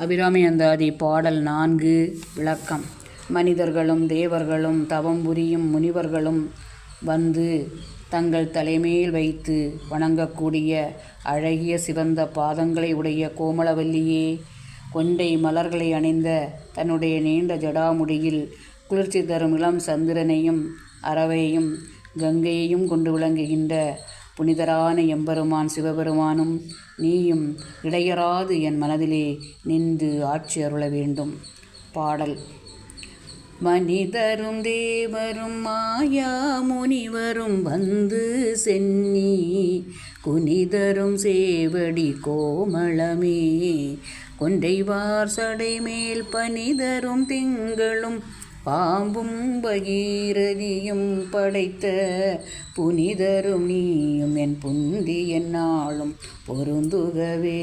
அபிராமி அந்தாதி பாடல் நான்கு விளக்கம். மனிதர்களும் தேவர்களும் தவம் புரியும் முனிவர்களும் வந்து தங்கள் தலைமையில் வைத்து வணங்கக்கூடிய அழகிய சிவந்த பாதங்களை உடைய கோமளவல்லியே கொண்டை மலர்களை அணிந்த தன்னுடைய நீண்ட ஜடாமுடியில் குளிர்ச்சி தரும் இளம் சந்திரனையும் அரவையும் கங்கையையும் கொண்டு விளங்குகின்ற புனிதரான எம்பெருமான் சிவபெருமானும் நீயும் இடையராது என் மனதிலே நின்று ஆட்சி அருள வேண்டும். பாடல். மனிதரும் தேவரும் மாயா முனிவரும் வந்து சென்னி குனிதரும் சேவடி கோமளமே. கொண்டைவார் சடைமேல் பனிதரும் திங்களும் பாம்பும் பகீரதியும் படைத்த புனிதரும் நீயும் என் புந்தி என்னாலும் பொருந்துகவே.